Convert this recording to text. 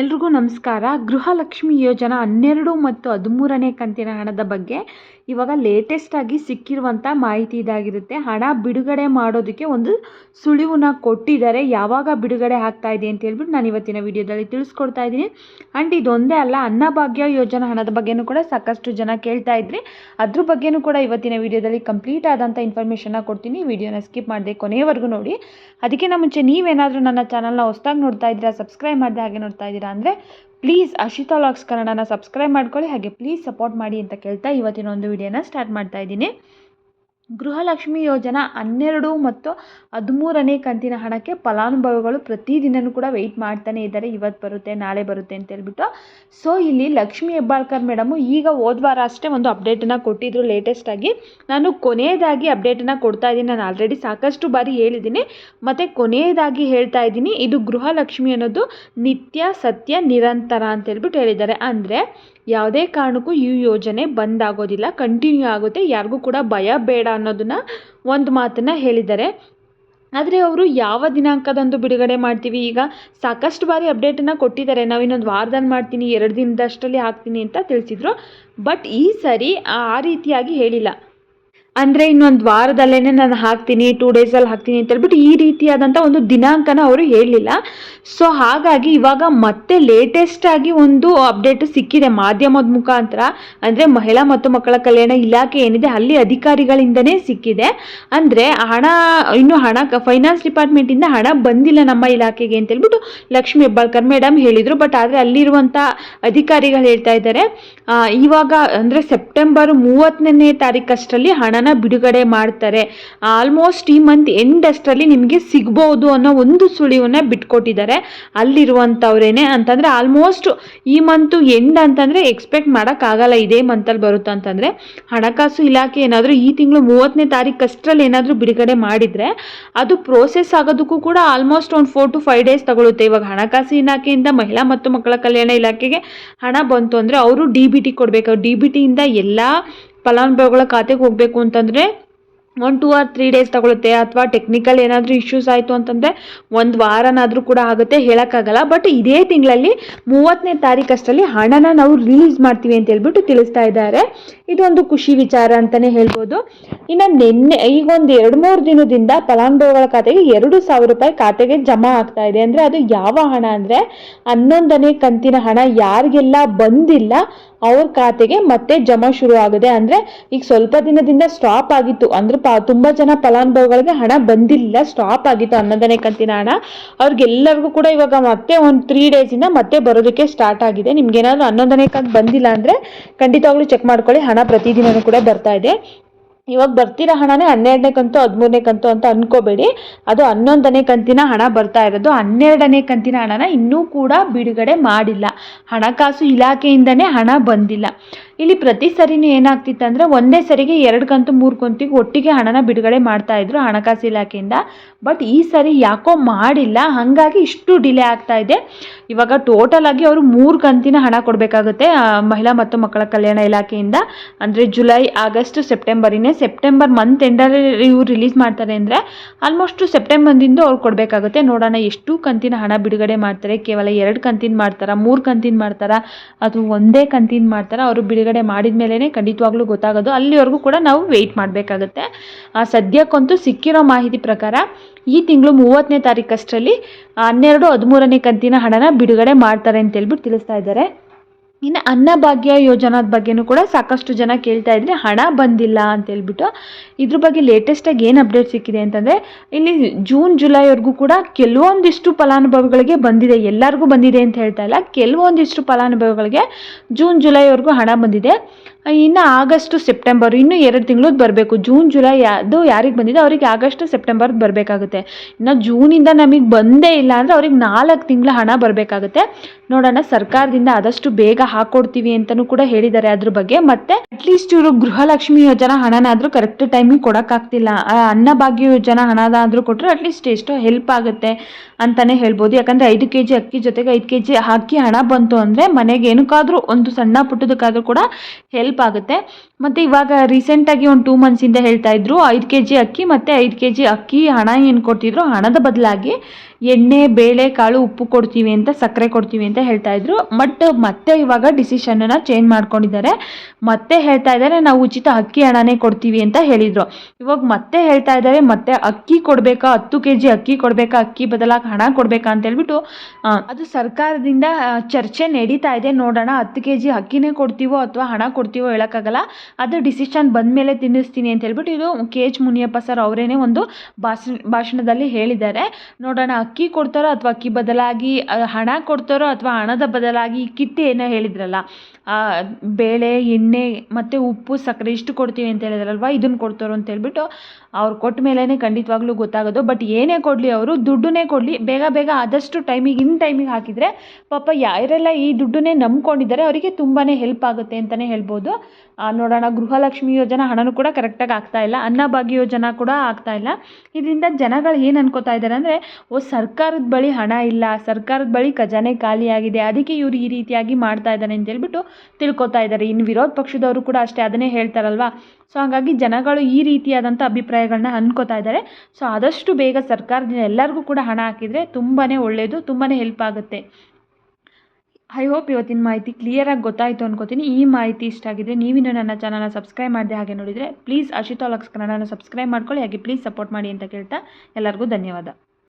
ಎಲ್ರಿಗೂ ನಮಸ್ಕಾರ. ಗೃಹಲಕ್ಷ್ಮಿ ಯೋಜನಾ ಹನ್ನೆರಡು ಮತ್ತು ಹದಿಮೂರನೇ ಕಂತಿನ ಹಣದ ಬಗ್ಗೆ ಇವಾಗ ಲೇಟೆಸ್ಟಾಗಿ ಸಿಕ್ಕಿರುವಂಥ ಮಾಹಿತಿ ಇದಾಗಿರುತ್ತೆ. ಹಣ ಬಿಡುಗಡೆ ಮಾಡೋದಕ್ಕೆ ಒಂದು ಸುಳಿವನ್ನ ಕೊಟ್ಟಿದ್ದಾರೆ. ಯಾವಾಗ ಬಿಡುಗಡೆ ಆಗ್ತಾ ಇದೆ ಅಂತ ಹೇಳ್ಬಿಟ್ಟು ನಾನು ಇವತ್ತಿನ ವಿಡಿಯೋದಲ್ಲಿ ತಿಳಿಸ್ಕೊಡ್ತಾ ಇದ್ದೀನಿ. ಆ್ಯಂಡ್ ಇದೊಂದೇ ಅಲ್ಲ, ಅನ್ನಭಾಗ್ಯ ಯೋಜನಾ ಹಣದ ಬಗ್ಗೆನೂ ಕೂಡ ಸಾಕಷ್ಟು ಜನ ಕೇಳ್ತಾ ಇದ್ರಿ ಅದ್ರ ಬಗ್ಗೆನೂ ಕೂಡ ಇವತ್ತಿನ ವಿಡಿಯೋದಲ್ಲಿ ಕಂಪ್ಲೀಟ್ ಆದಂಥ ಇನ್ಫಾರ್ಮೇಷನ್ನ ಕೊಡ್ತೀನಿ. ವಿಡಿಯೋನ ಸ್ಕಿಪ್ ಮಾಡದೆ ಕೊನೆಯವರೆಗೂ ನೋಡಿ. ಅದಕ್ಕಿಂತ ಮುಂಚೆ ನೀವೇನಾದರೂ ನನ್ನ ಚಾನಲ್ನ ಹೊಸ್ದಾಗಿ ನೋಡ್ತಾ ಇದ್ದೀರಾ ಸಬ್ಸ್ಕ್ರೈಬ್ ಮಾಡಿದೆ ಹಾಗೆ ನೋಡ್ತಾ ಇದ್ದೀರಾ ಅಂದರೆ ಪ್ಲೀಸ್ ಅಶಿತಾ ಲಾಗ್ಸ್ ಕನ್ನಡನ ಸಬ್ಸ್ಕ್ರೈಬ್ ಮಾಡ್ಕೊಳ್ಳಿ. ಹಾಗೆ ಪ್ಲೀಸ್ ಸಪೋರ್ಟ್ ಮಾಡಿ ಅಂತ ಕೇಳ್ತಾ ಇವತ್ತಿನ ಒಂದು ವಿಡಿಯೋನ ಸ್ಟಾರ್ಟ್ ಮಾಡ್ತಾ ಇದ್ದೀನಿ. ಗೃಹಲಕ್ಷ್ಮಿ ಯೋಜನಾ ಹನ್ನೆರಡು ಮತ್ತು ಹದಿಮೂರನೇ ಕಂತಿನ ಹಣಕ್ಕೆ ಫಲಾನುಭವಿಗಳು ಪ್ರತಿದಿನವೂ ಕೂಡ ವೆಯ್ಟ್ ಮಾಡ್ತಾನೆ ಇದ್ದಾರೆ. ಇವತ್ತು ಬರುತ್ತೆ, ನಾಳೆ ಬರುತ್ತೆ ಅಂತ ಹೇಳ್ಬಿಟ್ಟು. ಸೊ ಇಲ್ಲಿ ಲಕ್ಷ್ಮಿ ಹೆಬ್ಬಾಳ್ಕರ್ ಮೇಡಮು ಈಗ ಹೋದ ವಾರ ಅಷ್ಟೇ ಒಂದು ಅಪ್ಡೇಟನ್ನು ಕೊಟ್ಟಿದ್ರು ಲೇಟೆಸ್ಟಾಗಿ ನಾನು ಕೊನೆಯದಾಗಿ ಅಪ್ಡೇಟನ್ನು ಕೊಡ್ತಾ ಇದ್ದೀನಿ. ನಾನು ಆಲ್ರೆಡಿ ಸಾಕಷ್ಟು ಬಾರಿ ಹೇಳಿದ್ದೀನಿ. ಮತ್ತು ಕೊನೆಯದಾಗಿ ಹೇಳ್ತಾ ಇದ್ದೀನಿ. ಇದು ಗೃಹಲಕ್ಷ್ಮಿ ಅನ್ನೋದು ನಿತ್ಯ, ಸತ್ಯ, ನಿರಂತರ ಅಂತ ಹೇಳ್ಬಿಟ್ಟು ಹೇಳಿದ್ದಾರೆ. ಅಂದರೆ ಯಾವುದೇ ಕಾರಣಕ್ಕೂ ಈ ಯೋಜನೆ ಬಂದ್ ಆಗೋದಿಲ್ಲ ಕಂಟಿನ್ಯೂ ಆಗುತ್ತೆ. ಯಾರಿಗೂ ಕೂಡ ಭಯ ಬೇಡ ಅನ್ನೋದನ್ನ ಒಂದು ಮಾತನ್ನು ಹೇಳಿದ್ದಾರೆ. ಆದರೆ ಅವರು ಯಾವ ದಿನಾಂಕದಂದು ಬಿಡುಗಡೆ ಮಾಡ್ತೀವಿ? ಈಗ ಸಾಕಷ್ಟು ಬಾರಿ ಅಪ್ಡೇಟನ್ನು ಕೊಟ್ಟಿದ್ದಾರೆ. ನಾವು ಇನ್ನೊಂದು ವಾರದಲ್ಲಿ ಮಾಡ್ತೀನಿ, ಎರಡು ದಿನದಷ್ಟರಲ್ಲಿ ಹಾಕ್ತೀನಿ ಅಂತ ತಿಳಿಸಿದ್ರು. ಬಟ್ ಈ ಸರಿ ಆ ರೀತಿಯಾಗಿ ಹೇಳಿಲ್ಲ. ಅಂದರೆ ಇನ್ನೊಂದು ವಾರದಲ್ಲೇ ನಾನು ಹಾಕ್ತೀನಿ ಟೂ ಡೇಸಲ್ಲಿ ಹಾಕ್ತೀನಿ ಅಂತ ಹೇಳ್ಬಿಟ್ಟು ಈ ರೀತಿಯಾದಂಥ ಒಂದು ದಿನಾಂಕನ ಅವರು ಹೇಳಲಿಲ್ಲ. ಸೊ ಹಾಗಾಗಿ ಇವಾಗ ಮತ್ತೆ ಲೇಟೆಸ್ಟಾಗಿ ಒಂದು ಅಪ್ಡೇಟ್ ಸಿಕ್ಕಿದೆ ಮಾಧ್ಯಮದ ಮುಖಾಂತರ. ಅಂದರೆ ಮಹಿಳಾ ಮತ್ತು ಮಕ್ಕಳ ಕಲ್ಯಾಣ ಇಲಾಖೆ ಏನಿದೆ, ಅಲ್ಲಿ ಅಧಿಕಾರಿಗಳಿಂದನೇ ಸಿಕ್ಕಿದೆ. ಅಂದರೆ ಹಣ, ಇನ್ನು ಹಣ ಫೈನಾನ್ಸ್ ಡಿಪಾರ್ಟ್ಮೆಂಟಿಂದ ಹಣ ಬಂದಿಲ್ಲ ನಮ್ಮ ಇಲಾಖೆಗೆ ಅಂತ ಹೇಳ್ಬಿಟ್ಟು ಲಕ್ಷ್ಮಿ ಹೆಬ್ಬಾಳ್ಕರ್ ಮೇಡಮ್ ಹೇಳಿದರು. ಬಟ್ ಆದರೆ ಅಲ್ಲಿರುವಂಥ ಅಧಿಕಾರಿಗಳು ಹೇಳ್ತಾ ಇದ್ದಾರೆ ಇವಾಗ ಅಂದರೆ ಸೆಪ್ಟೆಂಬರ್ ಮೂವತ್ತನೇ ತಾರೀಕಷ್ಟರಲ್ಲಿ ಹಣನ ಬಿಡುಗಡೆ ಮಾಡ್ತಾರೆ. ಆಲ್ಮೋಸ್ಟ್ ಈ ಮಂತ್ ಎಂಡ್ ಅಷ್ಟರಲ್ಲಿ ನಿಮಗೆ ಸಿಗ್ಬೋದು ಅನ್ನೋ ಒಂದು ಸುಳಿವನ್ನ ಬಿಟ್ಕೊಟ್ಟಿದ್ದಾರೆ. ಅಲ್ಲಿರುವಂಥವ್ರೇನೆ ಅಂತಂದರೆ ಆಲ್ಮೋಸ್ಟ್ ಈ ಮಂತು ಎಂಡ್ ಅಂತಂದರೆ ಎಕ್ಸ್ಪೆಕ್ಟ್ ಮಾಡೋಕ್ಕಾಗಲ್ಲ ಇದೇ ಮಂತಲ್ಲಿ ಬರುತ್ತೆ ಅಂತಂದರೆ. ಹಣಕಾಸು ಇಲಾಖೆ ಏನಾದರೂ ಈ ತಿಂಗಳು ಮೂವತ್ತನೇ ತಾರೀಕು ಅಷ್ಟರಲ್ಲಿ ಏನಾದರೂ ಬಿಡುಗಡೆ ಮಾಡಿದರೆ ಅದು ಪ್ರೋಸೆಸ್ ಆಗೋದಕ್ಕೂ ಕೂಡ ಆಲ್ಮೋಸ್ಟ್ ಒಂದು ಫೋರ್ ಟು ಫೈವ್ ಡೇಸ್ ತಗೊಳುತ್ತೆ. ಇವಾಗ ಹಣಕಾಸು ಇಲಾಖೆಯಿಂದ ಮಹಿಳಾ ಮತ್ತು ಮಕ್ಕಳ ಕಲ್ಯಾಣ ಇಲಾಖೆಗೆ ಹಣ ಬಂತು ಅಂದರೆ ಅವರು ಡಿ ಬಿ ಟಿ ಕೊಡಬೇಕು. ಡಿ ಬಿ ಟಿಯಿಂದ ಎಲ್ಲ ಫಲಾನುಭವಿಗಳ ಖಾತೆಗೆ ಹೋಗಬೇಕು ಅಂತಂದರೆ one two or three days ತಗೊಳುತ್ತೆ. ಅಥವಾ ಟೆಕ್ನಿಕಲ್ ಏನಾದರೂ ಇಶ್ಯೂಸ್ ಆಯಿತು ಅಂತಂದರೆ ಒಂದು ವಾರನಾದರೂ ಕೂಡ ಆಗುತ್ತೆ, ಹೇಳೋಕ್ಕಾಗಲ್ಲ. ಬಟ್ ಇದೇ ತಿಂಗಳಲ್ಲಿ ಮೂವತ್ತನೇ ತಾರೀಕಷ್ಟರಲ್ಲಿ ಹಣನ ನಾವು ರಿಲೀಸ್ ಮಾಡ್ತೀವಿ ಅಂತ ಹೇಳ್ಬಿಟ್ಟು ತಿಳಿಸ್ತಾ ಇದ್ದಾರೆ. ಇದೊಂದು ಖುಷಿ ವಿಚಾರ ಅಂತಲೇ ಹೇಳ್ಬೋದು. ಇನ್ನು ನಿನ್ನೆ, ಈಗ ಒಂದು ಎರಡು ಮೂರು ದಿನದಿಂದ ಫಲಾನುಭವಿಗಳ ಖಾತೆಗೆ ಎರಡು ಸಾವಿರ ರೂಪಾಯಿ ಖಾತೆಗೆ ಜಮಾ ಆಗ್ತಾ ಇದೆ. ಅಂದರೆ ಅದು ಯಾವ ಹಣ ಅಂದರೆ ಹನ್ನೊಂದನೇ ಕಂತಿನ ಹಣ ಯಾರಿಗೆಲ್ಲ ಬಂದಿಲ್ಲ ಅವ್ರ ಖಾತೆಗೆ ಮತ್ತೆ ಜಮಾ ಶುರು ಆಗಿದೆ. ಅಂದ್ರೆ ಈಗ ಸ್ವಲ್ಪ ದಿನದಿಂದ ಸ್ಟಾಪ್ ಆಗಿತ್ತು. ಅಂದ್ರೆ ತುಂಬಾ ಜನ ಫಲಾನುಭವಿಗಳಿಗೆ ಹಣ ಬಂದಿಲ್ಲ. ಸ್ಟಾಪ್ ಆಗಿತ್ತು ಹನ್ನೊಂದನೇ ಕಂತಿನ ಹಣ. ಅವ್ರಿಗೆಲ್ಲರಿಗೂ ಕೂಡ ಇವಾಗ ಮತ್ತೆ ಒಂದು ತ್ರೀ ಡೇಸಿಂದ ಮತ್ತೆ ಬರೋದಕ್ಕೆ ಸ್ಟಾರ್ಟ್ ಆಗಿದೆ. ನಿಮ್ಗೆ ಏನಾದ್ರು ಹನ್ನೊಂದನೇ ಕಂತು ಬಂದಿಲ್ಲ ಅಂದ್ರೆ ಖಂಡಿತವಾಗ್ಲೂ ಚೆಕ್ ಮಾಡ್ಕೊಳ್ಳಿ. ಹಣ ಪ್ರತಿದಿನವೂ ಕೂಡ ಬರ್ತಾ ಇದೆ. ಇವಾಗ ಬರ್ತಿರೋ ಹಣನೇ ಹನ್ನೆರಡನೇ ಕಂತು, ಹದಿಮೂರನೇ ಕಂತು ಅಂತ ಅನ್ಕೋಬೇಡಿ. ಅದು ಹನ್ನೊಂದನೇ ಕಂತಿನ ಹಣ ಬರ್ತಾ ಇರೋದು. ಹನ್ನೆರಡನೇ ಕಂತಿನ ಹಣನ ಇನ್ನೂ ಕೂಡ ಬಿಡುಗಡೆ ಮಾಡಿಲ್ಲ. ಹಣಕಾಸು ಇಲಾಖೆಯಿಂದನೇ ಹಣ ಬಂದಿಲ್ಲ. ಇಲ್ಲಿ ಪ್ರತಿ ಸರಿನೂ ಏನಾಗ್ತಿತ್ತು ಅಂದರೆ ಒಂದೇ ಸರಿಗೆ ಎರಡು ಕಂತು, ಮೂರು ಕಂತಿಗೆ ಒಟ್ಟಿಗೆ ಹಣನ ಬಿಡುಗಡೆ ಮಾಡ್ತಾ ಇದ್ರು ಹಣಕಾಸು ಇಲಾಖೆಯಿಂದ. ಬಟ್ ಈ ಸರಿ ಯಾಕೋ ಮಾಡಿಲ್ಲ. ಹಾಗಾಗಿ ಇಷ್ಟು ಡಿಲೇ ಆಗ್ತಾ ಇದೆ. ಇವಾಗ ಟೋಟಲ್ ಆಗಿ ಅವರು ಮೂರು ಕಂತಿನ ಹಣ ಕೊಡಬೇಕಾಗುತ್ತೆ ಮಹಿಳಾ ಮತ್ತು ಮಕ್ಕಳ ಕಲ್ಯಾಣ ಇಲಾಖೆಯಿಂದ. ಅಂದರೆ ಜುಲೈ, ಆಗಸ್ಟ್, ಸೆಪ್ಟೆಂಬರಿನೇ ಸೆಪ್ಟೆಂಬರ್ ಮಂತ್ ಎಂಡಲ್ಲಿ ಇವ್ರು ರಿಲೀಸ್ ಮಾಡ್ತಾರೆ ಅಂದರೆ ಆಲ್ಮೋಸ್ಟ್ ಸೆಪ್ಟೆಂಬರ್ದಿಂದ ಅವ್ರು ಕೊಡಬೇಕಾಗುತ್ತೆ. ನೋಡೋಣ ಎಷ್ಟು ಕಂತಿನ ಹಣ ಬಿಡುಗಡೆ ಮಾಡ್ತಾರೆ. ಕೇವಲ ಎರಡು ಕಂತಿನ ಮಾಡ್ತಾರಾ? ಮೂರು ಕಂತಿನ ಮಾಡ್ತಾರಾ? ಅಥವಾ ಒಂದೇ ಕಂತಿನ ಮಾಡ್ತಾರಾ? ಅವರು ಬಿಡುಗಡೆ ಮಾಡಿದ ಮೇಲೇ ಖಂಡಿತವಾಗ್ಲೂ ಗೊತ್ತಾಗೋದು. ಅಲ್ಲಿವರೆಗೂ ಕೂಡ ನಾವು ವೆಯ್ಟ್ ಮಾಡಬೇಕಾಗುತ್ತೆ. ಸದ್ಯಕ್ಕಂತೂ ಸಿಕ್ಕಿರೋ ಮಾಹಿತಿ ಪ್ರಕಾರ ಈ ತಿಂಗಳು ಮೂವತ್ತನೇ ತಾರೀಕಷ್ಟರಲ್ಲಿ ಹನ್ನೆರಡು ಹದಿಮೂರನೇ ಕಂತಿನ ಹಣನ ಬಿಡುಗಡೆ ಮಾಡ್ತಾರೆ ಅಂತೇಳ್ಬಿಟ್ಟು ತಿಳಿಸ್ತಾ ಇದ್ದಾರೆ. ಇನ್ನು ಅನ್ನಭಾಗ್ಯ ಯೋಜನಾದ ಬಗ್ಗೆನೂ ಕೂಡ ಸಾಕಷ್ಟು ಜನ ಕೇಳ್ತಾ ಇದ್ರೆ. ಹಣ ಬಂದಿಲ್ಲ ಅಂತ ಹೇಳ್ಬಿಟ್ಟು ಇದ್ರ ಬಗ್ಗೆ ಲೇಟೆಸ್ಟಾಗಿ ಏನು ಅಪ್ಡೇಟ್ ಸಿಕ್ಕಿದೆ ಅಂತಂದರೆ, ಇಲ್ಲಿ ಜೂನ್ ಜುಲೈವರೆಗೂ ಕೂಡ ಕೆಲವೊಂದಿಷ್ಟು ಫಲಾನುಭವಿಗಳಿಗೆ ಬಂದಿದೆ. ಎಲ್ಲರಿಗೂ ಬಂದಿದೆ ಅಂತ ಹೇಳ್ತಾ ಇಲ್ಲ. ಕೆಲವೊಂದಿಷ್ಟು ಫಲಾನುಭವಿಗಳಿಗೆ ಜೂನ್ ಜುಲೈವರೆಗೂ ಹಣ ಬಂದಿದೆ. ಇನ್ನು ಆಗಸ್ಟು, ಸೆಪ್ಟೆಂಬರ್, ಇನ್ನೂ ಎರಡು ತಿಂಗಳು ಬರಬೇಕು. ಜೂನ್, ಜುಲೈ ಅದು ಯಾರಿಗೆ ಬಂದಿದೆ, ಅವ್ರಿಗೆ ಆಗಸ್ಟ್ ಸೆಪ್ಟೆಂಬರ್ ಬರಬೇಕಾಗುತ್ತೆ. ಇನ್ನು ಜೂನಿಂದ ನಮಗೆ ಬಂದೇ ಇಲ್ಲ ಅಂದರೆ ಅವ್ರಿಗೆ ನಾಲ್ಕು ತಿಂಗಳ ಹಣ ಬರಬೇಕಾಗುತ್ತೆ. ನೋಡೋಣ, ಸರ್ಕಾರದಿಂದ ಆದಷ್ಟು ಬೇಗ ಹಾಕ್ಕೊಡ್ತೀವಿ ಅಂತಲೂ ಕೂಡ ಹೇಳಿದ್ದಾರೆ ಅದ್ರ ಬಗ್ಗೆ. ಮತ್ತೆ ಅಟ್ಲೀಸ್ಟ್ ಇವರು ಗೃಹಲಕ್ಷ್ಮಿ ಯೋಜನಾ ಹಣನಾದರೂ ಕರೆಕ್ಟ್ ಟೈಮಿಗೆ ಕೊಡೋಕ್ಕಾಗ್ತಿಲ್ಲ. ಅನ್ನಭಾಗ್ಯ ಯೋಜನಾ ಹಣನಾದರೂ ಕೊಟ್ಟರೆ ಅಟ್ಲೀಸ್ಟ್ ಎಷ್ಟೋ ಹೆಲ್ಪ್ ಆಗುತ್ತೆ ಅಂತಲೇ ಹೇಳ್ಬೋದು. ಯಾಕಂದರೆ ಐದು ಕೆ ಜಿ ಅಕ್ಕಿ ಜೊತೆಗೆ ಐದು ಕೆ ಜಿ ಹಾಕಿ ಹಣ ಬಂತು ಅಂದರೆ ಮನೆಗೆ ಏನಕ್ಕಾದರೂ ಒಂದು ಸಣ್ಣ ಪುಟ್ಟದಕ್ಕಾದರೂ ಕೂಡ ಹೆಲ್ಪ್ ಆಗುತ್ತೆ. ಮತ್ತು ಇವಾಗ ರೀಸೆಂಟಾಗಿ ಒಂದು ಟೂ ಮಂತ್ಸಿಂದ ಹೇಳ್ತಾ ಇದ್ರು, ಐದು ಕೆ ಜಿ ಅಕ್ಕಿ ಮತ್ತು ಐದು ಕೆ ಜಿ ಅಕ್ಕಿ, ಹಣ ಏನು ಕೊಡ್ತಿದ್ರು, ಹಣದ ಬದಲಾಗಿ ಎಣ್ಣೆ, ಬೇಳೆ, ಕಾಳು, ಉಪ್ಪು ಕೊಡ್ತೀವಿ ಅಂತ, ಸಕ್ಕರೆ ಕೊಡ್ತೀವಿ ಅಂತ ಹೇಳ್ತಾ ಇದ್ರು. ಬಟ್ ಮತ್ತೆ ಇವಾಗ ಡಿಸಿಷನ್ನ ಚೇಂಜ್ ಮಾಡ್ಕೊಂಡಿದ್ದಾರೆ. ಮತ್ತೆ ಹೇಳ್ತಾ ಇದ್ದಾರೆ, ನಾವು ಉಚಿತ ಅಕ್ಕಿ ಹಣನೇ ಕೊಡ್ತೀವಿ ಅಂತ ಹೇಳಿದರು. ಇವಾಗ ಮತ್ತೆ ಹೇಳ್ತಾ ಇದ್ದಾರೆ, ಮತ್ತೆ ಅಕ್ಕಿ ಕೊಡಬೇಕಾ, ಹತ್ತು ಕೆ ಜಿ ಅಕ್ಕಿ ಕೊಡಬೇಕಾ, ಅಕ್ಕಿ ಬದಲಾಗಿ ಹಣ ಕೊಡಬೇಕಾ ಅಂತ ಹೇಳ್ಬಿಟ್ಟು ಅದು ಸರ್ಕಾರದಿಂದ ಚರ್ಚೆ ನಡೀತಾ ಇದೆ. ನೋಡೋಣ, ಹತ್ತು ಕೆ ಜಿ ಅಕ್ಕಿನೇ ಕೊಡ್ತೀವೋ ಅಥವಾ ಹಣ ಕೊಡ್ತೀವೋ ಹೇಳೋಕ್ಕಾಗಲ್ಲ. ಅದು ಡಿಸಿಷನ್ ಬಂದಮೇಲೆ ತಿನ್ನಿಸ್ತೀನಿ ಅಂತ ಹೇಳ್ಬಿಟ್ಟು ಇದು ಕೆ ಎಚ್ ಮುನಿಯಪ್ಪ ಸರ್ ಅವರೇನೆ ಒಂದು ಭಾಷಣ, ಭಾಷಣದಲ್ಲಿ ಹೇಳಿದ್ದಾರೆ. ನೋಡೋಣ, ಅಕ್ಕಿ ಕೊಡ್ತಾರೋ ಅಥವಾ ಅಕ್ಕಿ ಬದಲಾಗಿ ಹಣ ಕೊಡ್ತಾರೋ ಅಥವಾ ಹಣದ ಬದಲಾಗಿ ಕಿತ್ತೆ ಏನೋ ಹೇಳಿದ್ರಲ್ಲ? ಬೇಳೆ, ಎಣ್ಣೆ ಮತ್ತು ಉಪ್ಪು, ಸಕ್ಕರೆ ಇಷ್ಟು ಕೊಡ್ತೀವಿ ಅಂತ ಹೇಳಿದ್ರಲ್ವ? ಇದನ್ನು ಕೊಡ್ತಾರೋ ಅಂತ ಹೇಳ್ಬಿಟ್ಟು ಅವ್ರು ಕೊಟ್ಟ ಮೇಲೇ ಖಂಡಿತವಾಗ್ಲೂ ಗೊತ್ತಾಗೋದು. ಬಟ್ ಏನೇ ಕೊಡಲಿ ಅವರು, ದುಡ್ಡನ್ನೇ ಕೊಡಲಿ. ಬೇಗ ಬೇಗ ಆದಷ್ಟು ಟೈಮಿಗೆ ಇನ್ ಟೈಮಿಗೆ ಹಾಕಿದರೆ ಪಾಪ ಯಾರೆಲ್ಲ ಈ ದುಡ್ಡನ್ನೇ ನಂಬ್ಕೊಂಡಿದ್ದಾರೆ, ಅವರಿಗೆ ತುಂಬಾ ಹೆಲ್ಪ್ ಆಗುತ್ತೆ ಅಂತಲೇ ಹೇಳ್ಬೋದು. ನೋಡೋಣ, ಗೃಹಲಕ್ಷ್ಮಿ ಯೋಜನಾ ಹಣನೂ ಕೂಡ ಕರೆಕ್ಟಾಗಿ ಆಗ್ತಾ ಇಲ್ಲ. ಅನ್ನಭಾಗ್ಯ ಯೋಜನಾ ಕೂಡ ಆಗ್ತಾ ಇಲ್ಲ. ಇದರಿಂದ ಜನಗಳು ಏನು ಅನ್ಕೋತಾ ಇದ್ದಾರೆ ಅಂದರೆ, ಓ, ಸರ್ಕಾರದ ಬಳಿ ಹಣ ಇಲ್ಲ, ಸರ್ಕಾರದ ಬಳಿ ಖಜಾನೆ ಖಾಲಿಯಾಗಿದೆ ಅದಕ್ಕೆ ಇವರು ಈ ರೀತಿಯಾಗಿ ಮಾಡ್ತಾ ಇದ್ದಾರೆ ಅಂತ ಹೇಳ್ಬಿಟ್ಟು ತಿಳ್ಕೊತಾ ಇದ್ದಾರೆ ಇನ್ನು ವಿರೋಧ ಪಕ್ಷದವರು ಕೂಡ ಅಷ್ಟೇ ಅದನ್ನೇ ಹೇಳ್ತಾರಲ್ವಾ? ಸೊ ಹಾಗಾಗಿ ಜನಗಳು ಈ ರೀತಿಯಾದಂಥ ಅಭಿಪ್ರಾಯಗಳನ್ನ ಅನ್ಕೋತಾ ಇದ್ದಾರೆ. ಸೊ ಆದಷ್ಟು ಬೇಗ ಸರ್ಕಾರದಿಂದ ಎಲ್ಲರಿಗೂ ಕೂಡ ಹಣ ಹಾಕಿದರೆ ತುಂಬಾ ಒಳ್ಳೆಯದು ತುಂಬಾ ಹೆಲ್ಪ್ ಆಗುತ್ತೆ. ಐ ಹೋಪ್ ಇವತ್ತಿನ ಮಾಹಿತಿ ಕ್ಲಿಯರಾಗಿ ಗೊತ್ತಾಯಿತು ಅನ್ಕೋತೀನಿ. ಈ ಮಾಹಿತಿ ಇಷ್ಟ ಆಗಿದ್ರೆ ನೀವಿನ್ನೂ ನನ್ನ ಚಾನಲ್ನ ಸಬ್ಸ್ಕ್ರೈಬ್ ಮಾಡಿದೆ ಹಾಗೆ ನೋಡಿದರೆ ಪ್ಲೀಸ್ ಅಶಿತಾ ಲಕ್ಸ್ ಕನ್ನಡನ ಸಬ್ಸ್ಕ್ರೈಬ್ ಮಾಡ್ಕೊಳ್ಳಿ. ಹಾಗೆ ಪ್ಲೀಸ್ ಸಪೋರ್ಟ್ ಮಾಡಿ ಅಂತ ಕೇಳ್ತಾ ಎಲ್ಲರಿಗೂ ಧನ್ಯವಾದ.